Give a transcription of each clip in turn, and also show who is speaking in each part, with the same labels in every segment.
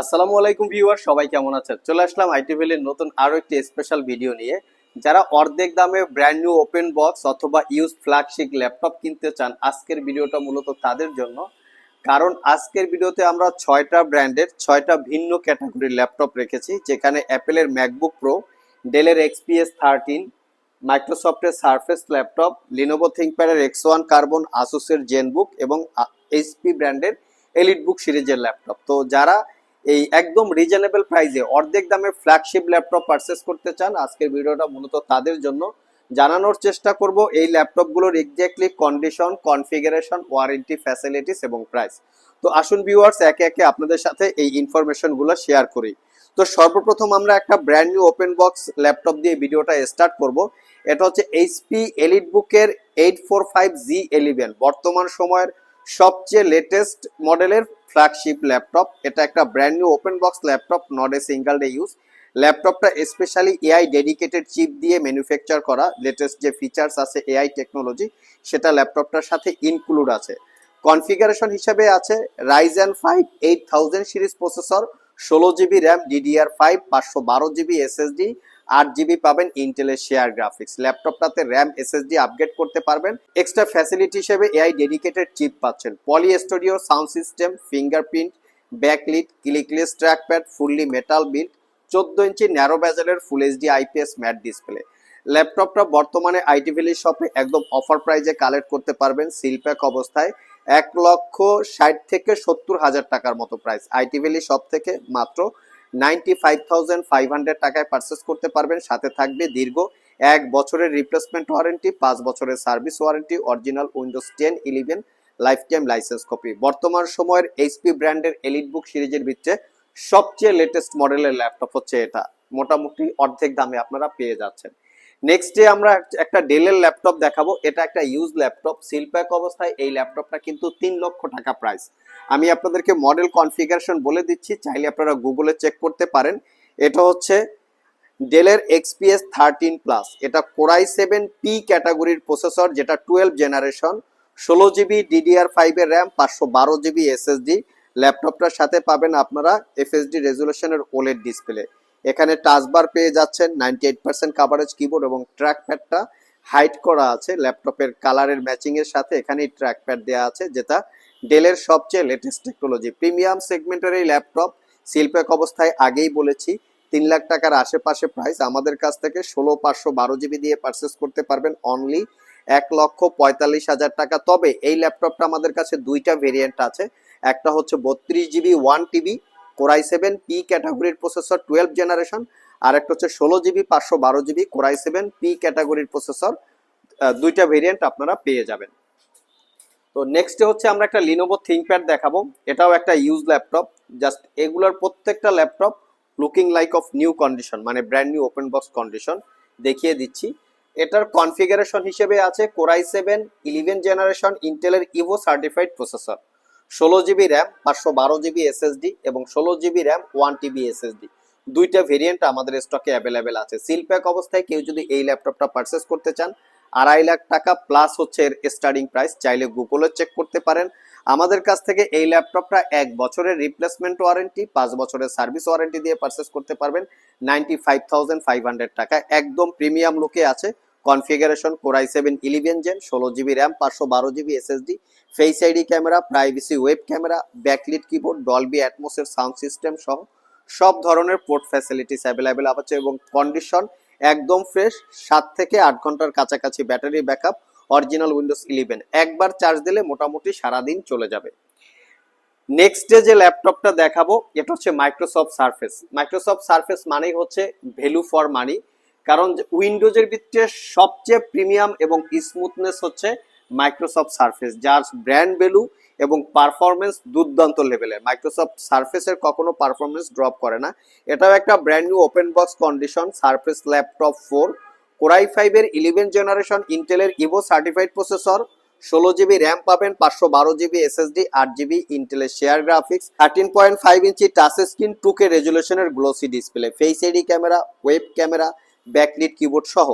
Speaker 1: আসসালামু আলাইকুম ভিউয়ার, সবাই কেমন আছেন? চলে আসলাম আইটি নতুন আরও একটি স্পেশাল ভিডিও নিয়ে। যারা অর্ধেক দামে ব্র্যান্ড নিউ ওপেন বক্স অথবা ইউজ ফ্ল্যাগশিপ ল্যাপটপ কিনতে চান, আজকের ভিডিওটা মূলত তাদের জন্য। কারণ আজকের ভিডিওতে আমরা ছয়টা ব্র্যান্ডের ছয়টা ভিন্ন ক্যাটাগরির ল্যাপটপ রেখেছি, যেখানে অ্যাপেলের ম্যাকবুক প্রো ডেলের এক্সপিএস থার্টিন মাইক্রোসফটের সারফেস ল্যাপটপ লিনোভো থিঙ্কপ্যাডের এক্স ওয়ান কার্বন আসুসের জেনবুক এবং এইচপি ব্র্যান্ডের এলিট বুক সিরিজের ল্যাপটপ তো যারা এই একদম রিজনেবল প্রাইসে অর্ধেক দামে ফ্ল্যাগশিপ ল্যাপটপ পারচেস করতে চান, আজকের ভিডিওটা মূলত তাদের জন্য। জানানোর চেষ্টা করব এই ল্যাপটপগুলোর exactly condition configuration warranty facilities এবং প্রাইস তো আসুন ভিউয়ার্স একে একে আপনাদের সাথে এই ইনফরমেশনগুলো শেয়ার করি। তো সর্বপ্রথম আমরা একটা brand new open box laptop দিয়ে ভিডিওটা স্টার্ট করব। এটা হচ্ছে এইচপি এলিট বুকের eight four five G eleven বর্তমান সময়ের সবচেয়ে লেটেস্ট মডেলের ফ্ল্যাগশিপ ল্যাপটপ এটা একটা brand new open box laptop not a single day use ল্যাপটপটা স্পেশালি এআই ডেডিকেটেড চিপ দিয়ে ম্যানুফ্যাকচার করা লেটেস্ট যে ফিচার্স আছে এআই টেকনোলজি সেটা ল্যাপটপটার সাথে ইনক্লুড আছে। কনফিগারেশন হিসেবে আছে Ryzen five eight thousand series processor ষোলো জিবি র্যাম ডিডিআর ফাইভ পাঁচশো বারো জিবি এসএসডি আট জিবি পাবেন ইন্টেলের শেয়ার গ্রাফিক্স ল্যাপটপটাতে র্যাম এসএসডি আপগ্রেড করতে পারবেন। এক্সট্রা ফ্যাসিলিটি হিসেবে এআই ডেডিকেটেড চিপ পাচ্ছেন। Poly Studio sound system fingerprint backlit clickless trackpad fully metal build চোদ্দ ইঞ্চি narrow ব্যাজেলের full HD IPS matte display ল্যাপটপটা বর্তমানে আইটি ভ্যালি শপে একদম অফার প্রাইজে কালেক্ট করতে পারবেন সিলপ্যাক অবস্থায়। এক লক্ষ ষাট থেকে সত্তর হাজার টাকার মতো প্রাইস আইটি ভ্যালি শপ থেকে মাত্র ninety five thousand five hundred টাকায় পারচেস করতে পারবেন। সাথে থাকবে দীর্ঘ এক বছরের রিপ্লেসমেন্ট ওয়ারেন্টি পাঁচ বছরের service warranty original Windows ten eleven life time license copy বর্তমান সময়ের এইচপি ব্র্যান্ডের এলিট বুক সিরিজের ভিত্তে সবচেয়ে লেটেস্ট মডেলের ল্যাপটপ হচ্ছে এটা। মোটামুটি অর্ধেক দামে আপনারা পেয়ে যাচ্ছেন। নেক্সট ডে আমরা একটা ডেলের ল্যাপটপ দেখাবো। এটা একটা ইউজ ল্যাপটপ সিলপ্যাক অবস্থায় এই ল্যাপটপটা কিন্তু তিন লক্ষ টাকা প্রাইস আমি আপনাদেরকে মডেল কনফিগারেশন বলে দিচ্ছি। চাইলে আপনারা গুগলে চেক করতে পারেন। এটা হচ্ছে ডেলের এক্সপিএস থার্টিন প্লাস এটা কোরাই সেভেন পি ক্যাটাগরির প্রসেসর যেটা টুয়েলভ জেনারেশন ষোলো জিবি ডিডিআর ফাইভের র্যাম পাঁচশো বারো জিবি এসএসডি ল্যাপটপটার সাথে পাবেন আপনারা এফএসডি রেজুলেশনের ওলেড ডিসপ্লে এখানে টাচবার পেয়ে যাচ্ছেন ninety eight percent coverage keyboard এবং ট্র্যাক প্যাডটা হাইট করা আছে ল্যাপটপের কালারের ম্যাচিং এর সাথে এখানেই ট্র্যাক প্যাড দেওয়া আছে, যেটা ডেলের সবচেয়ে লেটেস্ট টেকনোলজি প্রিমিয়াম সেগমেন্টের এই ল্যাপটপ শিল্পেক অবস্থায় আগেই বলেছি, তিন লাখ টাকার আশেপাশে প্রাইস আমাদের কাছ থেকে ষোলো, পাঁচশো, বারো জিবি দিয়ে পারচেস করতে পারবেন অনলি এক লক্ষ পঁয়তাল্লিশ হাজার টাকা। তবে এই ল্যাপটপটা আমাদের কাছে দুইটা ভেরিয়েন্ট আছে। একটা হচ্ছে বত্রিশ GB one TB core i seven P ক্যাটাগরির প্রসেসর টুয়েলভ জেনারেশন আর একটা হচ্ছে ষোলো জিবি পাঁচশো বারো GB core i seven P ক্যাটাগরির প্রসেসর দুইটা ভেরিয়েন্ট আপনারা পেয়ে যাবেন। তো নেক্সটে হচ্ছে আমরা একটা লিনোভো থিঙ্কপ্যাড দেখাবো। এটাও একটা ইউজ ল্যাপটপ জাস্ট এগুলোর প্রত্যেকটা laptop looking like of new condition মানে brand new open box condition দেখিয়ে দিচ্ছি। এটার কনফিগারেশন হিসেবে আছে core i seven eleven generation ইন্টেলের ইভো সার্টিফাইড প্রসেসর ষোলো জিবি র্যাম, পাঁচশো বারো জিবি এসএসডি এবং ষোলো GB RAM one TB SSD দুইটা ভেরিয়েন্ট আমাদের স্টকে অ্যাভেলেবেল আছে। সিলপ্যাক অবস্থায় কেউ যদি এই ল্যাপটপটা পারচেস করতে চান, আড়াই লাখ টাকা প্লাস হচ্ছে এর স্টার্টিং প্রাইস চাইলে গুগলে চেক করতে পারেন। আমাদের কাছ থেকে এই ল্যাপটপটা এক বছরের রিপ্লেসমেন্ট ওয়ারেন্টি পাঁচ বছরের সার্ভিস ওয়ারেন্টি দিয়ে পারচেস করতে পারবেন। Ninety five thousand five hundred টাকা, একদম প্রিমিয়াম লুকে আছে। Configuration core i seven eleven gen, ষোলো জিবি র্যাম, পাঁচশো বারো GB SSD, face ID camera, privacy web camera, backlit keyboard, Dolby অ্যাটমোসের sound system সহ সব ধরনের পোর্ট ফ্যাসিলিটিস অ্যাভেলেবেল আছে এবং কন্ডিশন একদম ফ্রেশ, সাত থেকে আট ঘণ্টার কাছাকাছি battery backup, original Windows eleven. একবার চার্জ দিলে মোটামুটি সারাদিন চলে যাবে। নেক্সট ডে যে ল্যাপটপটা দেখাবো, এটা হচ্ছে মাইক্রোসফট সার্ফেস মাইক্রোসফট সার্ফেস মানেই হচ্ছে ভ্যালু ফর মানি কারণ উইন্ডোজের ভিতরে সবচেয়ে প্রিমিয়াম এবং স্মুথনেস হচ্ছে মাইক্রোসফট সার্ফেস, যার ব্র্যান্ড ভ্যালু এবং পারফরমেন্স দুর্দান্ত লেভেলের মাইক্রোসফট সারফেসের কখনো পারফরমেন্স ড্রপ করে না। এটাও একটা brand new open box condition Surface laptop four core i ফাইভের ইলেভেন জেনারেশন ইন্টেলের ইভো সার্টিফাইড প্রসেসর ষোলো জিবি র্যাম পাবেন, পাঁচশো বারো জিবি এসএসডি আট জিবি ইন্টেলের share graphics thirteen point five inch touch screen two K রেজুলেশনের glossy display face ID camera web camera backlit keyboard সহ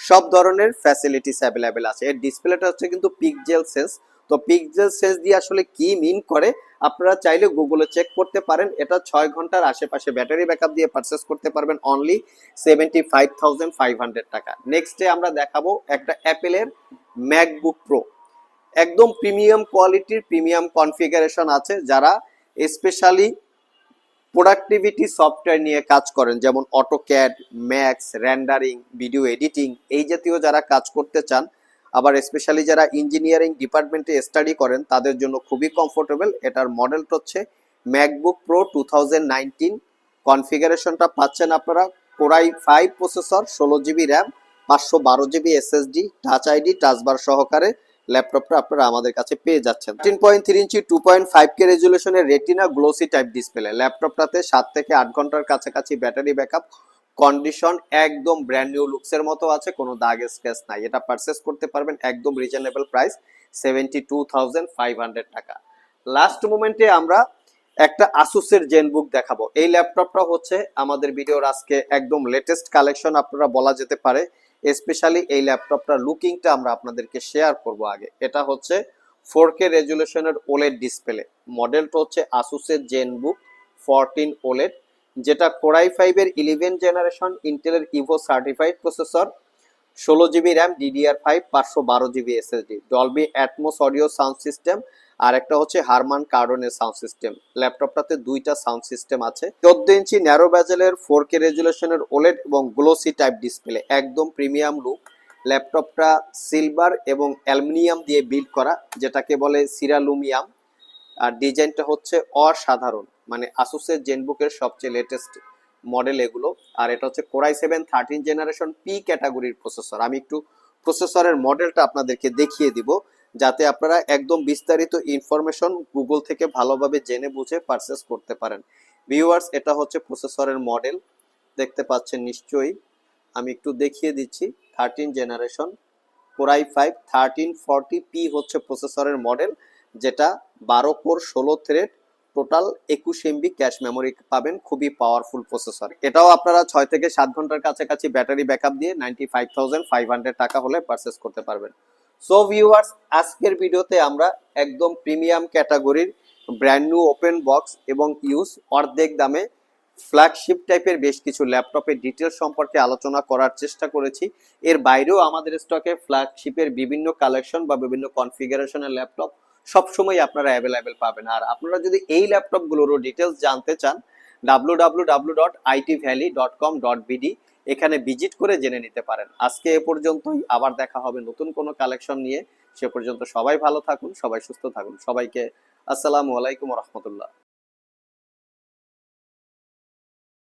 Speaker 1: সব ধরনের ফ্যাসিলিটিস অ্যাভেলেবেল আছে। এর ডিসপ্লেটা হচ্ছে কিন্তু পিকজেল সেন্স তো পিকজেল সেন্স দিয়ে আসলে কি মিন করে? আপনারা চাইলে গুগলে চেক করতে পারেন। এটা ছয় ঘণ্টার আশেপাশে ব্যাটারি ব্যাকআপ দিয়ে পারচেস করতে পারবেন only seventy five thousand five hundred টাকা নেক্সটে আমরা দেখাবো একটা অ্যাপেলের ম্যাকবুক প্রো একদম প্রিমিয়াম কোয়ালিটির প্রিমিয়াম কনফিগারেশন আছে। যারা স্পেশালি প্রোডাক্টিভিটি সফটওয়্যার নিয়ে কাজ করেন, যেমন AutoCAD max rendering video editing এই জাতীয় যারা কাজ করতে চান, আবার স্পেশালি যারা ইঞ্জিনিয়ারিং ডিপার্টমেন্টে স্টাডি করেন, তাদের জন্য খুবই কমফোর্টেবল এটার মডেলটা হচ্ছে ম্যাকবুক প্রো টু কনফিগারেশনটা পাচ্ছেন আপনারা কোরাই ফাইভ প্রসেসর ষোলো জিবি র্যাম পাঁচশো বারো GB SSD touch ID touch bar সহকারে। ল্যাপটপটা আপনারা আমাদের কাছে পেয়ে যাচ্ছেন। তিন point three inch two point five K রেজুলেশনের retina glossy type display ল্যাপটপটাতে সাত থেকে আট ঘণ্টার কাছাকাছি ব্যাটারি ব্যাকআপ কন্ডিশন একদম ব্র্যান্ড নিউ লুকসের মতো আছে, কোনো দাগ স্ক্র্যাচ নাই। এটা পারচেস করতে পারবেন একদম reasonable price seventy two thousand five hundred টাকা লাস্ট মোমেন্টে আমরা একটা আসুসের জেনবুক দেখাবো। এই ল্যাপটপটা হচ্ছে আমাদের ভিডিওর আজকে একদম লেটেস্ট কালেকশন আপনারা বলা যেতে পারে স্পেশালি এই ল্যাপটপটার লুকিংটা আমরা আপনাদেরকে শেয়ার করব আগে। এটা হচ্ছে ফোর কে রেজুলেশনের ওলেড ডিসপ্লে মডেলটা হচ্ছে আসুসের জেনবুক ফোরটিন ওলেড যেটা কোরাই ফাইভের ইলেভেন জেনারেশন ইন্টেলের ইভো সার্টিফাইড প্রসেসর ষোলো জিবি র্যাম ডিডিআর ফাইভ পাঁচশো বারো GB SSD Dolby Atmos audio sound system আর একটা হচ্ছে হারমান কার্ডনের সাউন্ড সিস্টেম ল্যাপটপটাতে দুইটা সাউন্ড সিস্টেম আছে। চোদ্দ ইঞ্চি ন্যারো ব্যাজেলের ফোর কে রেজুলেশনের ওলেড এবং গ্লোসি টাইপ ডিসপ্লে একদম প্রিমিয়াম লুক ল্যাপটপটা সিলভার এবং অ্যালুমিনিয়াম দিয়ে বিল্ড করা, যেটাকে বলে সিরালুমিয়াম আর ডিজাইনটা হচ্ছে অসাধারণ। মানে আসুসের জেনবুকের সবচেয়ে লেটেস্ট মডেল এগুলো। আর এটা হচ্ছে core i seven thirteen generation P ক্যাটাগরির প্রসেসর আমি একটু প্রসেসরের মডেলটা আপনাদেরকে দেখিয়ে দিব। যাতে আপনারা একদম বিস্তারিত ইনফরমেশন গুগল থেকে ভালোভাবে জেনে বুঝে পারচেস করতে পারেন। ভিউয়ার্স এটা হচ্ছে প্রসেসরের মডেল দেখতে পাচ্ছেন নিশ্চয়ই। আমি একটু দেখিয়ে দিচ্ছি। Thirteen generation core i five thirteen forty P হচ্ছে প্রসেসরের মডেল যেটা বারো কোর ষোলো থ্রেড টোটাল একুশ এমবি ক্যাশ মেমোরি পাবেন। খুবই পাওয়ারফুল প্রসেসর এটাও আপনারা ছয় থেকে সাত ঘণ্টার কাছাকাছি ব্যাটারি ব্যাকআপ দিয়ে ninety five thousand five hundred টাকা হলে পারচেস করতে পারবেন। সো ভিউয়ার্স আজকের ভিডিওতে আমরা একদম প্রিমিয়াম ক্যাটাগরির ব্র্যান্ড নিউ ওপেন বক্স এবং ইউজ অর্ধেক দামে ফ্ল্যাগশিপ টাইপের বেশ কিছু ল্যাপটপের ডিটেলস সম্পর্কে আলোচনা করার চেষ্টা করেছি। এর বাইরেও আমাদের স্টকে ফ্ল্যাগশিপের বিভিন্ন কালেকশন বা বিভিন্ন কনফিগারেশনের ল্যাপটপ সবসময় আপনারা অ্যাভেলেবেল পাবেন। আর আপনারা যদি এই ল্যাপটপগুলোরও ডিটেলস জানতে চান W dot IT valley dot com dot BD এখানে ভিজিট করে জেনে নিতে পারেন। আজকে এ পর্যন্তই। আবার দেখা হবে নতুন কোনো কালেকশন নিয়ে। সে পর্যন্ত সবাই ভালো থাকুন, সবাই সুস্থ থাকুন। সবাইকে আসসালামু আলাইকুম রহমতুল্লাহ।